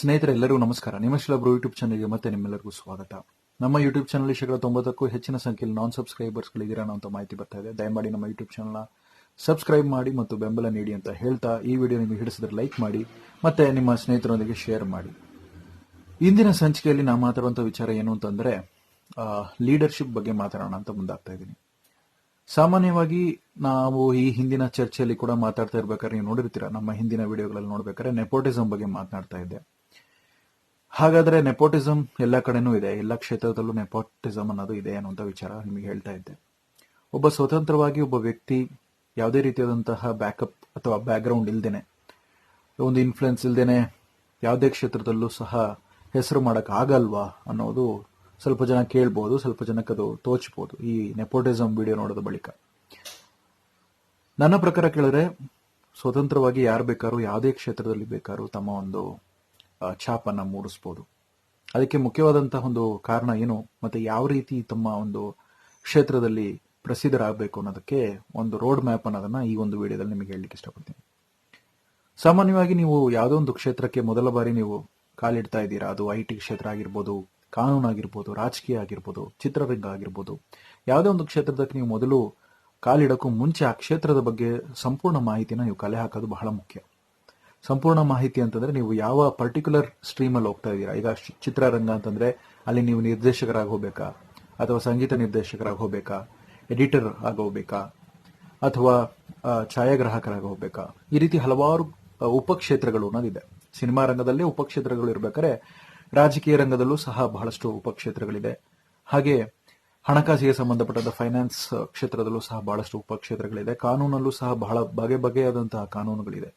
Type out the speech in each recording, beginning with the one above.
ಸ್ನೇಹಿತರೆಲ್ಲರಿಗೂ ನಮಸ್ಕಾರ. ನಿಮ್ಮ ಶಿಲಬ್ರು ಯೂಟ್ಯೂಬ್ ಚಾನಲ್ಗೆ ಮತ್ತೆ ನಿಮ್ಮೆಲ್ಲರಿಗೂ ಸ್ವಾಗತ. ನಮ್ಮ ಯೂಟ್ಯೂಬ್ ಚಾನಲ್ ಶೇಕಡ ತೊಂಬತ್ತಕ್ಕೂ ಹೆಚ್ಚಿನ ಸಂಖ್ಯೆಯಲ್ಲಿ ನಾನ್ ಸಬ್ಸ್ಕ್ರೈಬರ್ಸ್ಗಳಿದ್ದೀರಾ ಅಂತ ಮಾಹಿತಿ ಬರ್ತಾ ಇದೆ ದಯಮಾಡಿ ನಮ್ಮ ಯೂಟ್ಯೂಬ್ ಚಾನಲ್ನ ಸಬ್ಸ್ಕ್ರೈಬ್ ಮಾಡಿ ಮತ್ತು ಬೆಂಬಲ ನೀಡಿ ಅಂತ ಹೇಳ್ತಾ ಈ ವಿಡಿಯೋ ನಿಮಗೆ ಹಿಡಿಸಿದ್ರೆ ಲೈಕ್ ಮಾಡಿ ಮತ್ತೆ ನಿಮ್ಮ ಸ್ನೇಹಿತರೊಂದಿಗೆ ಶೇರ್ ಮಾಡಿ. ಇಂದಿನ ಸಂಚಿಕೆಯಲ್ಲಿ ನಾನು ಮಾತಾಡುವಂಥ ವಿಚಾರ ಏನು ಅಂತಂದ್ರೆ ಲೀಡರ್ಶಿಪ್ ಬಗ್ಗೆ ಮಾತಾಡೋಣ ಅಂತ ಮುಂದಾಗ್ತಾ ಇದ್ದೀನಿ. ಸಾಮಾನ್ಯವಾಗಿ ನಾವು ಈ ಹಿಂದಿನ ಚರ್ಚೆಯಲ್ಲಿ ಕೂಡ ಮಾತಾಡ್ತಾ ಇರ್ಬೇಕಾದ್ರೆ ನೀವು ನೋಡಿರ್ತೀರಾ, ನಮ್ಮ ಹಿಂದಿನ ವಿಡಿಯೋಗಳಲ್ಲಿ ನೋಡ್ಬೇಕಾದ್ರೆ ನೆಪೋಟಿಸಮ್ ಬಗ್ಗೆ ಮಾತನಾಡ್ತಾ ಇದ್ದೆ. ಹಾಗಾದ್ರೆ ನೆಪೋಟಿಸಂ ಎಲ್ಲ ಕಡೆನೂ ಇದೆ, ಎಲ್ಲ ಕ್ಷೇತ್ರದಲ್ಲೂ ನೆಪೋಟಿಸಂ ಅನ್ನೋದು ಇದೆ ಅನ್ನುವಂಥ ವಿಚಾರ ನಿಮಗೆ ಹೇಳ್ತಾ ಇದ್ದೆ. ಒಬ್ಬ ಸ್ವತಂತ್ರವಾಗಿ ಒಬ್ಬ ವ್ಯಕ್ತಿ ಯಾವುದೇ ರೀತಿಯಾದಂತಹ ಬ್ಯಾಕಪ್ ಅಥವಾ ಬ್ಯಾಕ್ಗ್ರೌಂಡ್ ಇಲ್ದೇನೆ, ಒಂದು ಇನ್ಫ್ಲುಯೆನ್ಸ್ ಇಲ್ದೇನೆ ಯಾವುದೇ ಕ್ಷೇತ್ರದಲ್ಲೂ ಸಹ ಹೆಸರು ಮಾಡೋಕ್ಕಾಗಲ್ವಾ ಅನ್ನೋದು ಸ್ವಲ್ಪ ಜನ ಕೇಳ್ಬೋದು, ಸ್ವಲ್ಪ ಜನಕ್ಕೆ ಅದು ತೋಚ್ಬೋದು ಈ ನೆಪೋಟಿಸಂ ವಿಡಿಯೋ ನೋಡೋದ ಬಳಿಕ. ನನ್ನ ಪ್ರಕಾರ ಕೇಳಿದ್ರೆ ಸ್ವತಂತ್ರವಾಗಿ ಯಾರು ಬೇಕಾದ್ರೂ ಯಾವುದೇ ಕ್ಷೇತ್ರದಲ್ಲಿ ಬೇಕಾದ್ರೂ ತಮ್ಮ ಒಂದು ಛಾಪನ್ನ ಮೂಡಿಸ್ಬೋದು. ಅದಕ್ಕೆ ಮುಖ್ಯವಾದಂತಹ ಒಂದು ಕಾರಣ ಏನು? ಮತ್ತೆ ಯಾವ ರೀತಿ ತಮ್ಮ ಒಂದು ಕ್ಷೇತ್ರದಲ್ಲಿ ಪ್ರಸಿದ್ಧರಾಗಬೇಕು ಅನ್ನೋದಕ್ಕೆ ಒಂದು ರೋಡ್ ಮ್ಯಾಪ್ ಅನ್ನೋದನ್ನ ಈ ಒಂದು ವಿಡಿಯೋದಲ್ಲಿ ನಿಮಗೆ ಹೇಳಲಿಕ್ಕೆ ಇಷ್ಟಪಡ್ತೀನಿ. ಸಾಮಾನ್ಯವಾಗಿ ನೀವು ಯಾವುದೋ ಒಂದು ಕ್ಷೇತ್ರಕ್ಕೆ ಮೊದಲ ಬಾರಿ ನೀವು ಕಾಲಿಡ್ತಾ ಇದ್ದೀರಾ? ಅದು ಐ ಟಿ ಕ್ಷೇತ್ರ ಆಗಿರ್ಬೋದು, ಕಾನೂನು ಆಗಿರ್ಬೋದು, ರಾಜಕೀಯ ಆಗಿರ್ಬೋದು, ಚಿತ್ರರಂಗ ಆಗಿರ್ಬೋದು. ಯಾವುದೇ ಒಂದು ಕ್ಷೇತ್ರದಕ್ಕೆ ನೀವು ಮೊದಲು ಕಾಲಿಡೋಕ್ಕೂ ಮುಂಚೆ ಆ ಕ್ಷೇತ್ರದ ಬಗ್ಗೆ ಸಂಪೂರ್ಣ ಮಾಹಿತಿನ ನೀವು ಕಲೆ ಹಾಕೋದು ಬಹಳ ಮುಖ್ಯ. ಸಂಪೂರ್ಣ ಮಾಹಿತಿ ಅಂತಂದ್ರೆ ನೀವು ಯಾವ ಪರ್ಟಿಕ್ಯುಲರ್ ಸ್ಟ್ರೀಮ್ ಅಲ್ಲಿ ಹೋಗ್ತಾ ಇದ್ದೀರಾ? ಈಗ ಚಿತ್ರರಂಗ ಅಂತಂದ್ರೆ ಅಲ್ಲಿ ನೀವು ನಿರ್ದೇಶಕರಾಗಿ ಹೋಗ್ಬೇಕಾ? ಅಥವಾ ಸಂಗೀತ ನಿರ್ದೇಶಕರಾಗಿ ಹೋಗ್ಬೇಕಾ? ಎಡಿಟರ್ ಆಗಿ ಹೋಗ್ಬೇಕಾ? ಅಥವಾ ಛಾಯಾಗ್ರಾಹಕರಾಗಿ ಹೋಗ್ಬೇಕಾ? ಈ ರೀತಿ ಹಲವಾರು ಉಪಕ್ಷೇತ್ರಗಳು ಅನ್ನೋದಿದೆ. ಸಿನಿಮಾ ರಂಗದಲ್ಲೇ ಉಪಕ್ಷೇತ್ರಗಳು ಇರಬೇಕಾದ್ರೆ ರಾಜಕೀಯ ರಂಗದಲ್ಲೂ ಸಹ ಬಹಳಷ್ಟು ಉಪಕ್ಷೇತ್ರಗಳಿದೆ. ಹಾಗೆ ಹಣಕಾಸಿಗೆ ಸಂಬಂಧಪಟ್ಟಂತ ಫೈನಾನ್ಸ್ ಕ್ಷೇತ್ರದಲ್ಲೂ ಸಹ ಬಹಳಷ್ಟು ಉಪಕ್ಷೇತ್ರಗಳಿದೆ. ಕಾನೂನಲ್ಲೂ ಸಹ ಬಹಳ ಬಗೆ ಬಗೆಯಾದಂತಹ ಕಾನೂನುಗಳಿದೆ.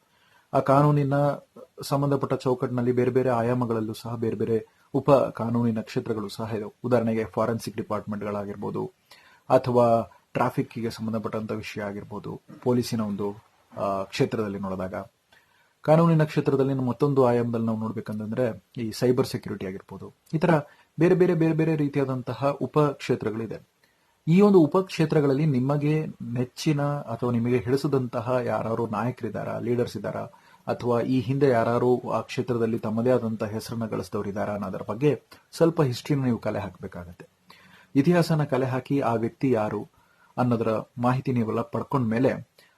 ಆ ಕಾನೂನಿನ ಸಂಬಂಧಪಟ್ಟ ಚೌಕಟ್ಟಿನಲ್ಲಿ ಬೇರೆ ಬೇರೆ ಆಯಾಮಗಳಲ್ಲೂ ಸಹ ಬೇರೆ ಬೇರೆ ಉಪ ಕಾನೂನಿನ ಕ್ಷೇತ್ರಗಳು ಸಹ ಇದೆ ಉದಾಹರಣೆಗೆ ಫಾರೆನ್ಸಿಕ್ ಡಿಪಾರ್ಟ್ಮೆಂಟ್ಗಳಾಗಿರ್ಬೋದು, ಅಥವಾ ಟ್ರಾಫಿಕ್ಗೆ ಸಂಬಂಧಪಟ್ಟಂತ ವಿಷಯ ಆಗಿರ್ಬೋದು, ಪೊಲೀಸಿನ ಒಂದು ಕ್ಷೇತ್ರದಲ್ಲಿ ನೋಡಿದಾಗ. ಕಾನೂನಿನ ಕ್ಷೇತ್ರದಲ್ಲಿ ಮತ್ತೊಂದು ಆಯಾಮದಲ್ಲಿ ನಾವು ನೋಡ್ಬೇಕಂತಂದ್ರೆ ಈ ಸೈಬರ್ ಸೆಕ್ಯೂರಿಟಿ ಆಗಿರ್ಬೋದು. ಈ ತರ ಬೇರೆ ಬೇರೆ ಬೇರೆ ಬೇರೆ ರೀತಿಯಾದಂತಹ ಉಪ ಕ್ಷೇತ್ರಗಳಿದೆ. ಈ ಒಂದು ಉಪ ಕ್ಷೇತ್ರಗಳಲ್ಲಿ ನಿಮಗೆ ನೆಚ್ಚಿನ ಅಥವಾ ನಿಮಗೆ ಹಿಡಿಸದಂತಹ ಯಾರು ನಾಯಕರಿದ್ದಾರಾ, ಲೀಡರ್ಸ್ ಇದ್ದಾರಾ ಅಥವಾ ಈ ಹಿಂದೆ ಯಾರು ಆ ಕ್ಷೇತ್ರದಲ್ಲಿ ತಮ್ಮದೇ ಆದಂತಹ ಹೆಸರನ್ನ ಗಳಿಸಿದವರಿದ್ದಾರ ಅನ್ನೋದರ ಬಗ್ಗೆ ಸ್ವಲ್ಪ ಹಿಸ್ಟ್ರಿನ ನೀವು ಕಲೆ ಹಾಕಬೇಕಾಗತ್ತೆ. ಇತಿಹಾಸನ ಕಲೆ ಹಾಕಿ ಆ ವ್ಯಕ್ತಿ ಯಾರು ಅನ್ನೋದರ ಮಾಹಿತಿ ನೀವೆಲ್ಲ ಪಡ್ಕೊಂಡ್ಮೇಲೆ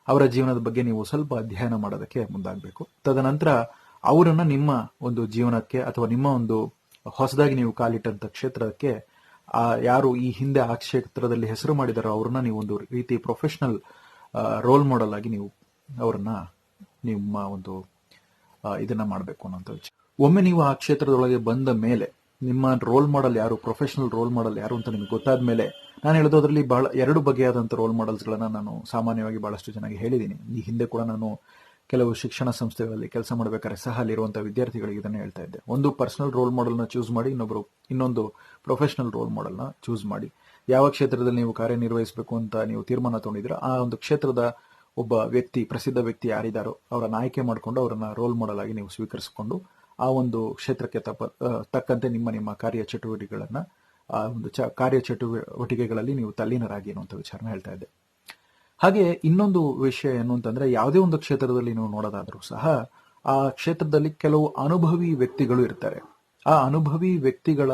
ಅವರ ಜೀವನದ ಬಗ್ಗೆ ನೀವು ಸ್ವಲ್ಪ ಅಧ್ಯಯನ ಮಾಡೋದಕ್ಕೆ ಮುಂದಾಗಬೇಕು. ತದನಂತರ ಅವರನ್ನ ನಿಮ್ಮ ಒಂದು ಜೀವನಕ್ಕೆ ಅಥವಾ ನಿಮ್ಮ ಒಂದು ಹೊಸದಾಗಿ ನೀವು ಕಾಲಿಟ್ಟಂತ ಕ್ಷೇತ್ರಕ್ಕೆ ಆ ಯಾರು ಈ ಹಿಂದೆ ಆ ಕ್ಷೇತ್ರದಲ್ಲಿ ಹೆಸರು ಮಾಡಿದಾರೋ ಅವ್ರನ್ನ ನೀವು ಒಂದು ರೀತಿ ಪ್ರೊಫೆಷನಲ್ ರೋಲ್ ಮಾಡೆಲ್ ಆಗಿ ನೀವು ಅವರನ್ನ ನಿಮ್ಮ ಒಂದು ಇದನ್ನ ಮಾಡಬೇಕು ಅನ್ನೋಂಥ ವಿಚಾರ. ಒಮ್ಮೆ ನೀವು ಆ ಕ್ಷೇತ್ರದೊಳಗೆ ಬಂದ ಮೇಲೆ ನಿಮ್ಮ ರೋಲ್ ಮಾಡೆಲ್ ಯಾರು ಪ್ರೊಫೆಷನಲ್ ರೋಲ್ ಮಾಡೆಲ್ ಯಾರು ಅಂತ ನಿಮ್ಗೆ ಗೊತ್ತಾದ ಮೇಲೆ ನಾನು ಹೇಳೋದು ಅದರಲ್ಲಿ ಬಹಳ, ಎರಡು ಬಗೆಯಾದಂಥ ರೋಲ್ ಮಾಡೆಲ್ಸ್ಗಳನ್ನ ನಾನು ಸಾಮಾನ್ಯವಾಗಿ ಬಹಳಷ್ಟು ಚೆನ್ನಾಗಿ ಹೇಳಿದ್ದೀನಿ ಈ ಹಿಂದೆ ಕೂಡ ನಾನು ಕೆಲವು ಶಿಕ್ಷಣ ಸಂಸ್ಥೆಗಳಲ್ಲಿ ಕೆಲಸ ಮಾಡಬೇಕಾದ್ರೆ ಸಹ ಅಲ್ಲಿರುವಂತಹ ವಿದ್ಯಾರ್ಥಿಗಳಿಗೆ ಇದನ್ನ ಹೇಳ್ತಾ ಇದ್ದೆ. ಒಂದು ಪರ್ಸನಲ್ ರೋಲ್ ಮಾಡೆಲ್ನ ಚೂಸ್ ಮಾಡಿ, ಇನ್ನೊಬ್ರು, ಇನ್ನೊಂದು ಪ್ರೊಫೆಷನಲ್ ರೋಲ್ ಮಾಡೆಲ್ನ ಚೂಸ್ ಮಾಡಿ. ಯಾವ ಕ್ಷೇತ್ರದಲ್ಲಿ ನೀವು ಕಾರ್ಯನಿರ್ವಹಿಸಬೇಕು ಅಂತ ನೀವು ತೀರ್ಮಾನ ತಗೊಂಡಿದ್ರೆ ಆ ಒಂದು ಕ್ಷೇತ್ರದ ಒಬ್ಬ ವ್ಯಕ್ತಿ, ಪ್ರಸಿದ್ಧ ವ್ಯಕ್ತಿ ಯಾರಿದ್ದಾರೋ ಅವರ ಆಯ್ಕೆ ಮಾಡಿಕೊಂಡು ಅವರನ್ನ ರೋಲ್ ಮಾಡೆಲ್ ಆಗಿ ನೀವು ಸ್ವೀಕರಿಸಿಕೊಂಡು ಆ ಒಂದು ಕ್ಷೇತ್ರಕ್ಕೆ ತಪ್ಪ ತಕ್ಕಂತೆ ನಿಮ್ಮ ನಿಮ್ಮ ಕಾರ್ಯ ಚಟುವಟಿಕೆಗಳನ್ನ ಆ, ಒಂದು ಚ ಕಾರ್ಯ ಚಟುವಟಿಕೆಗಳಲ್ಲಿ ನೀವು ತಲ್ಲೀನರಾಗಿ ಅನ್ನುವಂಥ ವಿಚಾರನ ಹೇಳ್ತಾ ಇದ್ದೆ. ಹಾಗೆ ಇನ್ನೊಂದು ವಿಷಯ ಏನು ಅಂತಂದ್ರೆ ಯಾವುದೇ ಒಂದು ಕ್ಷೇತ್ರದಲ್ಲಿ ನೀವು ನೋಡೋದಾದ್ರೂ ಸಹ ಆ ಕ್ಷೇತ್ರದಲ್ಲಿ ಕೆಲವು ಅನುಭವಿ ವ್ಯಕ್ತಿಗಳು ಇರ್ತಾರೆ. ಆ ಅನುಭವಿ ವ್ಯಕ್ತಿಗಳ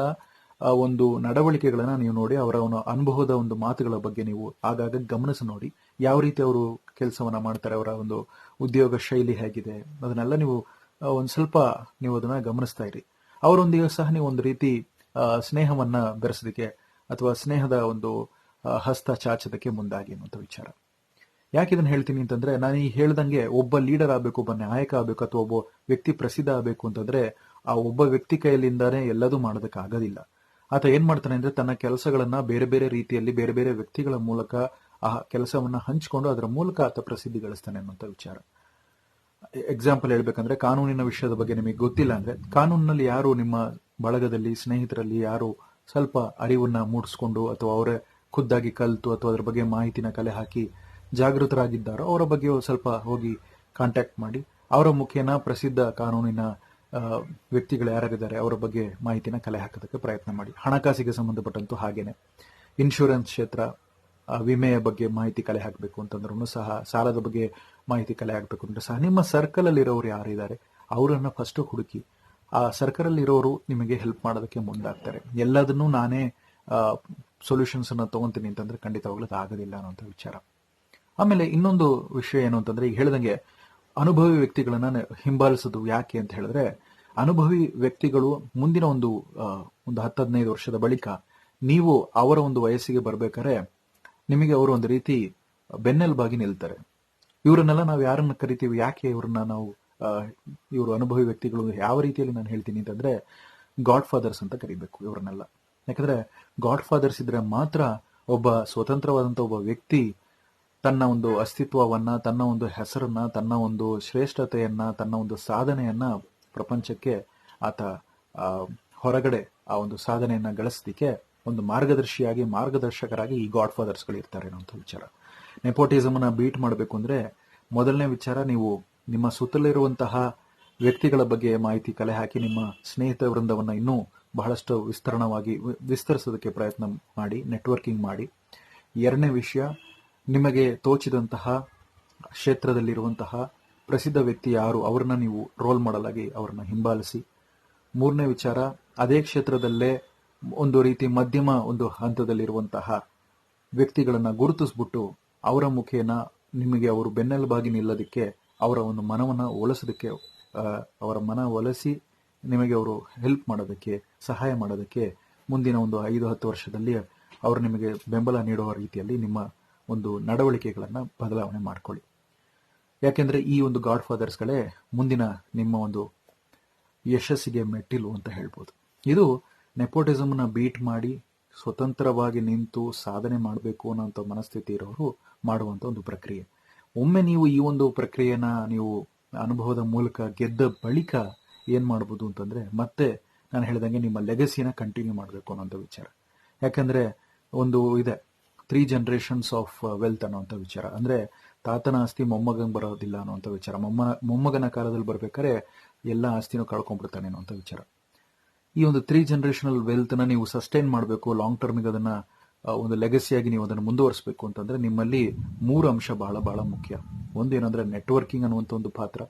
ಒಂದು ನಡವಳಿಕೆಗಳನ್ನ ನೀವು ನೋಡಿ ಅವರ ಅನುಭವದ ಒಂದು ಮಾತುಗಳ ಬಗ್ಗೆ ನೀವು ಆಗಾಗ ಗಮನಿಸಿ ನೋಡಿ ಯಾವ ರೀತಿ ಅವರು ಕೆಲಸವನ್ನ ಮಾಡ್ತಾರೆ, ಅವರ ಒಂದು ಉದ್ಯೋಗ ಶೈಲಿ ಹೇಗಿದೆ, ಅದನ್ನೆಲ್ಲ ನೀವು ಒಂದು ಸ್ವಲ್ಪ ನೀವು ಅದನ್ನ ಗಮನಿಸ್ತಾ ಇರಿ. ಅವರೊಂದಿಗೆ ಸಹ ನೀವು ಒಂದು ರೀತಿ ಸ್ನೇಹವನ್ನ ಬೆರೆಸೋದಕ್ಕೆ ಅಥವಾ ಸ್ನೇಹದ ಒಂದು ಹಸ್ತ ಚಾಚೋದಕ್ಕೆ ಮುಂದಾಗಿ ಅನ್ನುವಂಥ ವಿಚಾರ. ಯಾಕೆ ಇದನ್ನ ಹೇಳ್ತೀನಿ ಅಂತಂದ್ರೆ, ನಾನು ಈ ಹೇಳ್ದಂಗೆ ಒಬ್ಬ ಲೀಡರ್ ಆಗಬೇಕು, ಒಬ್ಬ ನಾಯಕ ಆಗಬೇಕು, ಅಥವಾ ಒಬ್ಬ ವ್ಯಕ್ತಿ ಪ್ರಸಿದ್ಧ ಆಗಬೇಕು ಅಂತಂದ್ರೆ, ಆ ಒಬ್ಬ ವ್ಯಕ್ತಿ ಕೈಯಲ್ಲಿಂದಾನೇ ಎಲ್ಲದೂ ಮಾಡೋದಕ್ಕೆ ಆಗೋದಿಲ್ಲ. ಆತ ಏನ್ ಮಾಡ್ತಾನೆ ಅಂದ್ರೆ, ತನ್ನ ಕೆಲಸಗಳನ್ನ ಬೇರೆ ಬೇರೆ ರೀತಿಯಲ್ಲಿ, ಬೇರೆ ಬೇರೆ ವ್ಯಕ್ತಿಗಳ ಮೂಲಕ ಆ ಕೆಲಸವನ್ನು ಹಂಚಿಕೊಂಡು ಅದರ ಮೂಲಕ ಆತ ಪ್ರಸಿದ್ಧಿ ಗಳಿಸ್ತಾನೆ ಅನ್ನುವಂಥ ವಿಚಾರ. ಎಕ್ಸಾಂಪಲ್ ಹೇಳ್ಬೇಕಂದ್ರೆ ಕಾನೂನಿನ ವಿಷಯದ ಬಗ್ಗೆ ನಿಮಗೆ ಗೊತ್ತಿಲ್ಲ ಅಂದ್ರೆ ಕಾನೂನಿನಲ್ಲಿ ಯಾರು ನಿಮ್ಮ ಬಳಗದಲ್ಲಿ, ಸ್ನೇಹಿತರಲ್ಲಿ ಯಾರು ಸ್ವಲ್ಪ ಅರಿವನ್ನ ಮೂಡಿಸ್ಕೊಂಡು ಅಥವಾ ಅವರೇ ಖುದ್ದಾಗಿ ಕಲಿತು ಅಥವಾ ಅದರ ಬಗ್ಗೆ ಮಾಹಿತಿನ ಕಲೆ ಹಾಕಿ ಜಾಗೃತರಾಗಿದ್ದಾರೋ ಅವರ ಬಗ್ಗೆ ಸ್ವಲ್ಪ ಹೋಗಿ ಕಾಂಟ್ಯಾಕ್ಟ್ ಮಾಡಿ, ಅವರ ಮುಖೇನ ಪ್ರಸಿದ್ಧ ಕಾನೂನಿನ ವ್ಯಕ್ತಿಗಳು ಯಾರಿದ್ದಾರೆ ಅವರ ಬಗ್ಗೆ ಮಾಹಿತಿನ ಕಲೆ ಹಾಕೋದಕ್ಕೆ ಪ್ರಯತ್ನ ಮಾಡಿ. ಹಣಕಾಸಿಗೆ ಸಂಬಂಧಪಟ್ಟಂತೂ ಹಾಗೇನೆ. ಇನ್ಶೂರೆನ್ಸ್ ಕ್ಷೇತ್ರ ವಿಮೆಯ ಬಗ್ಗೆ ಮಾಹಿತಿ ಕಲೆ ಹಾಕಬೇಕು ಅಂತಂದ್ರೂ ಸಹ, ಸಾಲದ ಬಗ್ಗೆ ಮಾಹಿತಿ ಕಲೆ ಹಾಕಬೇಕು ಅಂದ್ರೆ ಸಹ, ನಿಮ್ಮ ಸರ್ಕಲ್ ಅಲ್ಲಿ ಇರೋರು ಯಾರಿದ್ದಾರೆ? ಅವರನ್ನ ಫಸ್ಟ್ ಹುಡುಕಿ, ಆ ಸರ್ಕಲಲ್ಲಿ ಇರೋರು ನಿಮಗೆ ಹೆಲ್ಪ್ ಮಾಡೋದಕ್ಕೆ ಮುಂದಾಗ್ತಾರೆ. ಎಲ್ಲದನ್ನೂ ನಾನೇ ಸೊಲ್ಯೂಷನ್ಸ್ ಅನ್ನ ತಗೊಂತೀನಿ ಅಂತಂದ್ರೆ ಖಂಡಿತವಾಗ್ಲೂ ಆಗೋದಿಲ್ಲ ಅನ್ನೋಂಥ ವಿಚಾರ. ಆಮೇಲೆ ಇನ್ನೊಂದು ವಿಷಯ ಏನು ಅಂತಂದ್ರೆ, ಈಗ ಹೇಳ್ದಂಗೆ ಅನುಭವಿ ವ್ಯಕ್ತಿಗಳನ್ನ ಹಿಂಬಾಲಿಸೋದು ಯಾಕೆ ಅಂತ ಹೇಳಿದ್ರೆ, ಅನುಭವಿ ವ್ಯಕ್ತಿಗಳು ಮುಂದಿನ ಒಂದು ಒಂದು ಹತ್ತು ಹದಿನೈದು ವರ್ಷದ ಬಳಿಕ ನೀವು ಅವರ ಒಂದು ವಯಸ್ಸಿಗೆ ಬರ್ಬೇಕಾದ್ರೆ ನಿಮಗೆ ಅವರು ಒಂದು ರೀತಿ ಬೆನ್ನೆಲುಬಾಗಿ ನಿಲ್ತಾರೆ. ಇವರನ್ನೆಲ್ಲ ನಾವು ಯಾರನ್ನ ಕರಿತೀವಿ, ಯಾಕೆ ಇವ್ರನ್ನ ನಾವು ಇವರು ಅನುಭವಿ ವ್ಯಕ್ತಿಗಳು ಯಾವ ರೀತಿಯಲ್ಲಿ ನಾನು ಹೇಳ್ತೀನಿ ಅಂತಂದ್ರೆ ಗಾಡ್ ಫಾದರ್ಸ್ ಅಂತ ಕರಿಬೇಕು ಇವ್ರನ್ನೆಲ್ಲ. ಯಾಕಂದ್ರೆ ಗಾಡ್ ಫಾದರ್ಸ್ ಇದ್ರೆ ಮಾತ್ರ ಒಬ್ಬ ಸ್ವತಂತ್ರವಾದಂತ ಒಬ್ಬ ವ್ಯಕ್ತಿ ತನ್ನ ಒಂದು ಅಸ್ತಿತ್ವವನ್ನ, ತನ್ನ ಒಂದು ಹೆಸರನ್ನ, ತನ್ನ ಒಂದು ಶ್ರೇಷ್ಠತೆಯನ್ನ, ತನ್ನ ಒಂದು ಸಾಧನೆಯನ್ನ ಪ್ರಪಂಚಕ್ಕೆ ಆತ ಹೊರಗಡೆ ಆ ಒಂದು ಸಾಧನೆಯನ್ನ ಗಳಿಸಲಿಕ್ಕೆ ಒಂದು ಮಾರ್ಗದರ್ಶಿಯಾಗಿ, ಮಾರ್ಗದರ್ಶಕರಾಗಿ ಈ ಗಾಡ್ ಫಾದರ್ಸ್ಗಳು ಇರ್ತಾರೆ ಅನ್ನೋಂಥ ವಿಚಾರ. ನೆಪೋಟಿಸಮ್ ಅನ್ನ ಬೀಟ್ ಮಾಡಬೇಕು ಅಂದ್ರೆ ಮೊದಲನೇ ವಿಚಾರ ನೀವು ನಿಮ್ಮ ಸುತ್ತಲಿರುವಂತಹ ವ್ಯಕ್ತಿಗಳ ಬಗ್ಗೆ ಮಾಹಿತಿ ಕಲೆ ಹಾಕಿ ನಿಮ್ಮ ಸ್ನೇಹಿತ ವೃಂದವನ್ನು ಇನ್ನೂ ಬಹಳಷ್ಟು ವಿಸ್ತರಣವಾಗಿ ವಿಸ್ತರಿಸೋದಕ್ಕೆ ಪ್ರಯತ್ನ ಮಾಡಿ ನೆಟ್ವರ್ಕಿಂಗ್ ಮಾಡಿ. ಎರಡನೇ ವಿಷಯ, ನಿಮಗೆ ತೋಚಿದಂತಹ ಕ್ಷೇತ್ರದಲ್ಲಿರುವಂತಹ ಪ್ರಸಿದ್ಧ ವ್ಯಕ್ತಿ ಯಾರು ಅವ್ರನ್ನ ನೀವು ರೋಲ್ ಮಾಡಲಾಗಿ ಅವ್ರನ್ನ ಹಿಂಬಾಲಿಸಿ. ಮೂರನೇ ವಿಚಾರ, ಅದೇ ಕ್ಷೇತ್ರದಲ್ಲೇ ಒಂದು ರೀತಿ ಮಧ್ಯಮ ಒಂದು ಹಂತದಲ್ಲಿರುವಂತಹ ವ್ಯಕ್ತಿಗಳನ್ನು ಗುರುತಿಸ್ಬಿಟ್ಟು ಅವರ ಮುಖೇನ ನಿಮಗೆ ಅವರು ಬೆನ್ನೆಲುಬಾಗಿ ನಿಲ್ಲೋದಕ್ಕೆ ಅವರ ಒಂದು ಮನವನ್ನ ಒಲಿಸೋದಕ್ಕೆ ಅವರ ಮನ ಒಲಿಸಿ ನಿಮಗೆ ಅವರು ಹೆಲ್ಪ್ ಮಾಡೋದಕ್ಕೆ, ಸಹಾಯ ಮಾಡೋದಕ್ಕೆ ಮುಂದಿನ ಒಂದು ಐದು ಹತ್ತು ವರ್ಷದಲ್ಲಿ ಅವರು ನಿಮಗೆ ಬೆಂಬಲ ನೀಡುವ ರೀತಿಯಲ್ಲಿ ನಿಮ್ಮ ಒಂದು ನಡವಳಿಕೆಗಳನ್ನು ಬದಲಾವಣೆ ಮಾಡಿಕೊಳ್ಳಿ. ಯಾಕೆಂದರೆ ಈ ಒಂದು ಗಾಡ್ ಫಾದರ್ಸ್ಗಳೇ ಮುಂದಿನ ನಿಮ್ಮ ಒಂದು ಯಶಸ್ಸಿಗೆ ಮೆಟ್ಟಿಲು ಅಂತ ಹೇಳ್ಬೋದು. ಇದು ನೆಪೋಟಿಸಮ್ನ ಬೀಟ್ ಮಾಡಿ ಸ್ವತಂತ್ರವಾಗಿ ನಿಂತು ಸಾಧನೆ ಮಾಡಬೇಕು ಅನ್ನೋಂಥ ಮನಸ್ಥಿತಿ ಇರೋರು ಮಾಡುವಂಥ ಒಂದು ಪ್ರಕ್ರಿಯೆ. ಒಮ್ಮೆ ನೀವು ಈ ಒಂದು ಪ್ರಕ್ರಿಯೆನ ನೀವು ಅನುಭವದ ಮೂಲಕ ಗೆದ್ದ ಬಳಿಕ ಏನು ಮಾಡ್ಬೋದು ಅಂತಂದರೆ ಮತ್ತೆ ನಾನು ಹೇಳಿದಂಗೆ ನಿಮ್ಮ ಲೆಗಸಿನ ಕಂಟಿನ್ಯೂ ಮಾಡಬೇಕು ಅನ್ನೋಂಥ ವಿಚಾರ. ಯಾಕಂದರೆ ಒಂದು ಇದೆ ತ್ರೀ ಜನ್ರೇಷನ್ಸ್ ಆಫ್ ವೆಲ್ತ್ ಅನ್ನೋಂಥ ವಿಚಾರ. ಅಂದರೆ ತಾತನ ಆಸ್ತಿ ಮೊಮ್ಮಗಂಗೆ ಬರೋದಿಲ್ಲ ಅನ್ನೋಂಥ ವಿಚಾರ. ಮೊಮ್ಮ ಮೊಮ್ಮಗನ ಕಾಲದಲ್ಲಿ ಬರ್ಬೇಕಾದ್ರೆ ಎಲ್ಲ ಆಸ್ತಿನೂ ಕಳ್ಕೊಂಡ್ಬಿಡ್ತಾನೆ ಅನ್ನೋಂಥ ವಿಚಾರ. ಈ ಒಂದು ತ್ರೀ ಜನರೇಷನಲ್ ವೆಲ್ತ್ನ ನೀವು ಸಸ್ಟೈನ್ ಮಾಡಬೇಕು ಲಾಂಗ್ ಟರ್ಮಿಗೆ ಅದನ್ನ ಒಂದು ಲೆಗಸಿಯಾಗಿ ನೀವು ಅದನ್ನು ಮುಂದುವರಿಸಬೇಕು ಅಂತಂದ್ರೆ ನಿಮ್ಮಲ್ಲಿ ಮೂರು ಅಂಶ ಬಹಳ ಬಹಳ ಮುಖ್ಯ. ಒಂದು ಏನಂದ್ರೆ ನೆಟ್ವರ್ಕಿಂಗ್ ಅನ್ನುವಂಥ ಒಂದು ಪಾತ್ರ.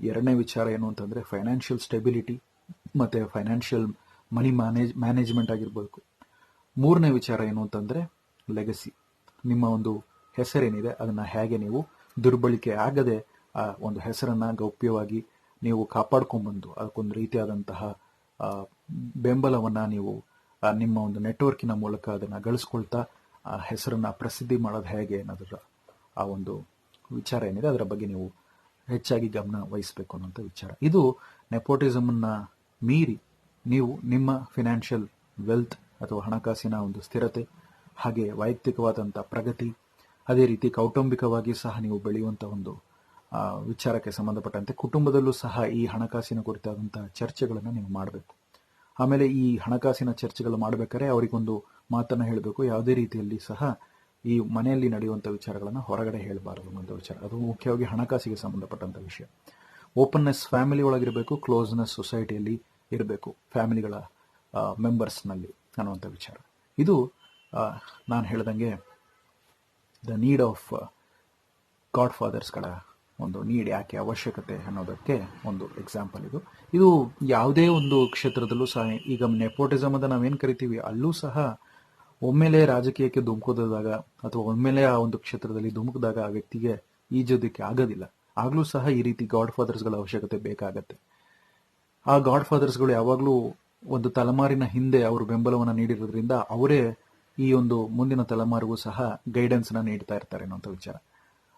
ಎರಡನೇ ವಿಚಾರ ಏನು ಅಂತಂದ್ರೆ ಫೈನಾನ್ಷಿಯಲ್ ಸ್ಟೆಬಿಲಿಟಿ ಮತ್ತೆ ಫೈನಾನ್ಷಿಯಲ್ ಮನಿ ಮ್ಯಾನೇಜ್ ಮ್ಯಾನೇಜ್ಮೆಂಟ್ ಆಗಿರ್ಬೇಕು. ಮೂರನೇ ವಿಚಾರ ಏನು ಅಂತಂದ್ರೆ ಲೆಗಸಿ ನಿಮ್ಮ ಒಂದು ಹೆಸರೇನಿದೆ, ಅದನ್ನ ಹೇಗೆ ನೀವು ದುರ್ಬಳಕೆ ಆಗದೆ, ಆ, ಒಂದು ಹೆಸರನ್ನ ಗೌಪ್ಯವಾಗಿ ನೀವು ಕಾಪಾಡ್ಕೊಂಡ್ಬಂದು, ಅದಕ್ಕೊಂದು ರೀತಿಯಾದಂತಹ ಬೆಂಬಲವನ್ನ ನೀವು ನಿಮ್ಮ ಒಂದು ನೆಟ್ವರ್ಕಿನ ಮೂಲಕ ಅದನ್ನ ಗಳಿಸ್ಕೊಳ್ತಾ ಹೆಸರನ್ನ ಪ್ರಸಿದ್ಧಿ ಮಾಡೋದು ಹೇಗೆ ಅನ್ನೋದ್ರ, ಆ ಒಂದು ವಿಚಾರ ಏನಿದೆ, ಅದರ ಬಗ್ಗೆ ನೀವು ಹೆಚ್ಚಾಗಿ ಗಮನ ವಹಿಸಬೇಕು ಅನ್ನೋಂಥ ವಿಚಾರ. ಇದು ನೆಪೋಟಿಸಮ್ನ ಮೀರಿ ನೀವು ನಿಮ್ಮ ಫಿನಾನ್ಷಿಯಲ್ ವೆಲ್ತ್ ಅಥವಾ ಹಣಕಾಸಿನ ಒಂದು ಸ್ಥಿರತೆ, ಹಾಗೆ ವೈಯಕ್ತಿಕವಾದಂಥ ಪ್ರಗತಿ, ಅದೇ ರೀತಿ ಕೌಟುಂಬಿಕವಾಗಿ ಸಹ ನೀವು ಬೆಳೆಯುವಂಥ ಒಂದು ವಿಚಾರಕ್ಕೆ ಸಂಬಂಧಪಟ್ಟಂತೆ ಕುಟುಂಬದಲ್ಲೂ ಸಹ ಈ ಹಣಕಾಸಿನ ಕುರಿತಾದಂಥ ಚರ್ಚೆಗಳನ್ನು ನೀವು ಮಾಡಬೇಕು. ಆಮೇಲೆ ಈ ಹಣಕಾಸಿನ ಚರ್ಚೆಗಳು ಮಾಡಬೇಕಾದ್ರೆ ಅವರಿಗೊಂದು ಮಾತನ್ನು ಹೇಳಬೇಕು. ಯಾವುದೇ ರೀತಿಯಲ್ಲಿ ಸಹ ಈ ಮನೆಯಲ್ಲಿ ನಡೆಯುವಂಥ ವಿಚಾರಗಳನ್ನು ಹೊರಗಡೆ ಹೇಳಬಾರದು ಒಂದು ವಿಚಾರ. ಅದು ಮುಖ್ಯವಾಗಿ ಹಣಕಾಸಿಗೆ ಸಂಬಂಧಪಟ್ಟಂಥ ವಿಷಯ. ಓಪನ್ನೆಸ್ ಫ್ಯಾಮಿಲಿ ಒಳಗಿರಬೇಕು ಕ್ಲೋಸ್ನೆಸ್ ಸೊಸೈಟಿಯಲ್ಲಿ ಇರಬೇಕು, ಫ್ಯಾಮಿಲಿಗಳ ಮೆಂಬರ್ಸ್ನಲ್ಲಿ ಅನ್ನುವಂಥ ವಿಚಾರ. ಇದು ನಾನು ಹೇಳ್ದಂಗೆ ದ ನೀಡ್ ಆಫ್ ಗಾಡ್ ಫಾದರ್ಸ್ಗಳ ಒಂದು ನೀಡ್ ಯಾಕೆ ಅವಶ್ಯಕತೆ ಅನ್ನೋದಕ್ಕೆ ಒಂದು ಎಕ್ಸಾಂಪಲ್ ಇದು. ಇದು ಯಾವುದೇ ಒಂದು ಕ್ಷೇತ್ರದಲ್ಲೂ ಸಹ, ಈಗ ನೆಪೋಟಿಸಮ್ ಅಂತ ನಾವೇನು ಕರಿತೀವಿ, ಅಲ್ಲೂ ಸಹ ಒಮ್ಮೆಲೆ ರಾಜಕೀಯಕ್ಕೆ ಧುಮುಕೋದಾಗ ಅಥವಾ ಒಮ್ಮೆಲೆ ಆ ಒಂದು ಕ್ಷೇತ್ರದಲ್ಲಿ ಧುಮುಕಿದಾಗ ಆ ವ್ಯಕ್ತಿಗೆ ಈಜೋದಕ್ಕೆ ಆಗೋದಿಲ್ಲ. ಆಗ್ಲೂ ಸಹ ಈ ರೀತಿ ಗಾಡ್ ಫಾದರ್ಸ್ಗಳ ಅವಶ್ಯಕತೆ ಬೇಕಾಗತ್ತೆ. ಆ ಗಾಡ್ ಫಾದರ್ಸ್ಗಳು ಯಾವಾಗಲೂ ಒಂದು ತಲೆಮಾರಿನ ಹಿಂದೆ ಅವರು ಬೆಂಬಲವನ್ನು ನೀಡಿರೋದ್ರಿಂದ ಅವರೇ ಈ ಒಂದು ಮುಂದಿನ ತಲೆಮಾರಿಗೂ ಸಹ ಗೈಡೆನ್ಸ್ನ ನೀಡ್ತಾ ಇರ್ತಾರೆ ಅನ್ನೋಂಥ ವಿಚಾರ.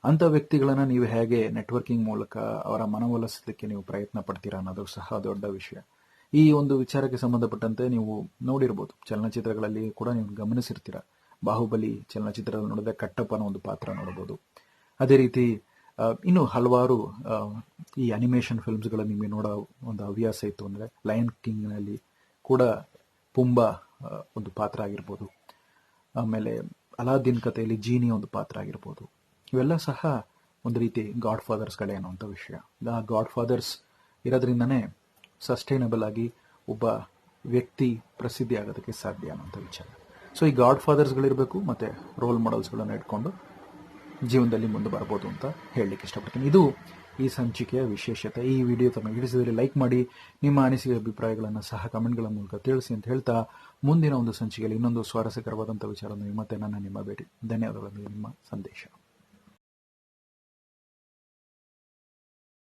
ಅಂತ ವ್ಯಕ್ತಿಗಳನ್ನ ನೀವು ಹೇಗೆ ನೆಟ್ವರ್ಕಿಂಗ್ ಮೂಲಕ ಅವರ ಮನವೊಲಿಸಲಿಕ್ಕೆ ನೀವು ಪ್ರಯತ್ನ ಪಡ್ತೀರಾ ಅನ್ನೋದು ಸಹ ದೊಡ್ಡ ವಿಷಯ. ಈ ಒಂದು ವಿಚಾರಕ್ಕೆ ಸಂಬಂಧಪಟ್ಟಂತೆ ನೀವು ನೋಡಿರ್ಬೋದು, ಚಲನಚಿತ್ರಗಳಲ್ಲಿ ಕೂಡ ನೀವು ಗಮನಿಸಿರ್ತೀರ. ಬಾಹುಬಲಿ ಚಲನಚಿತ್ರದಲ್ಲಿ ನೋಡಿದ್ರೆ ಕಟ್ಟಪ್ಪನ ಒಂದು ಪಾತ್ರ ನೋಡಬಹುದು ಅದೇ ರೀತಿ ಇನ್ನು ಹಲವಾರು ಈ ಅನಿಮೇಷನ್ ಫಿಲ್ಮ್ಸ್ಗಳ ನಿಮಗೆ ನೋಡೋ ಒಂದು ಹವ್ಯಾಸ ಇತ್ತು ಅಂದ್ರೆ ಲಯನ್ ಕಿಂಗ್ನಲ್ಲಿ ಕೂಡ ಪುಂಬ ಒಂದು ಪಾತ್ರ ಆಗಿರ್ಬೋದು. ಆಮೇಲೆ ಅಲಾದಿನ್ ಕಥೆಯಲ್ಲಿ ಜೀನಿ ಒಂದು ಪಾತ್ರ ಆಗಿರ್ಬೋದು. ಇವೆಲ್ಲ ಸಹ ಒಂದು ರೀತಿ ಗಾಡ್ ಫಾದರ್ಸ್ಗಳೇ ಅನ್ನುವಂಥ ವಿಷಯ. ಆ ಗಾಡ್ ಫಾದರ್ಸ್ ಇರೋದ್ರಿಂದನೇ ಸಸ್ಟೈನಬಲ್ ಆಗಿ ಒಬ್ಬ ವ್ಯಕ್ತಿ ಪ್ರಸಿದ್ಧಿ ಆಗೋದಕ್ಕೆ ಸಾಧ್ಯ ಅನ್ನೋಂಥ ವಿಚಾರ. ಸೊ ಈ ಗಾಡ್ ಫಾದರ್ಸ್ಗಳಿರಬೇಕು ಮತ್ತು ರೋಲ್ ಮಾಡೆಲ್ಸ್ಗಳನ್ನು ಇಟ್ಕೊಂಡು ಜೀವನದಲ್ಲಿ ಮುಂದೆ ಬರ್ಬೋದು ಅಂತ ಹೇಳಲಿಕ್ಕೆ ಇಷ್ಟಪಡ್ತೀನಿ. ಇದು ಈ ಸಂಚಿಕೆಯ ವಿಶೇಷತೆ. ಈ ವಿಡಿಯೋ ತಮಗೆ ಹಿಡಿಸಿದರೆ ಲೈಕ್ ಮಾಡಿ, ನಿಮ್ಮ ಅನಿಸಿಕೆ ಅಭಿಪ್ರಾಯಗಳನ್ನು ಸಹ ಕಮೆಂಟ್ಗಳ ಮೂಲಕ ತಿಳಿಸಿ ಅಂತ ಹೇಳ್ತಾ, ಮುಂದಿನ ಒಂದು ಸಂಚಿಕೆಯಲ್ಲಿ ಇನ್ನೊಂದು ಸ್ವಾರಸ್ಯಕರವಾದಂಥ ವಿಚಾರವನ್ನು ಮತ್ತೆ ನನ್ನ ನಿಮ್ಮ ಭೇಟಿ ಧನ್ಯವಾದಗಳು, ನಿಮ್ಮ ಸಂದೇಶ.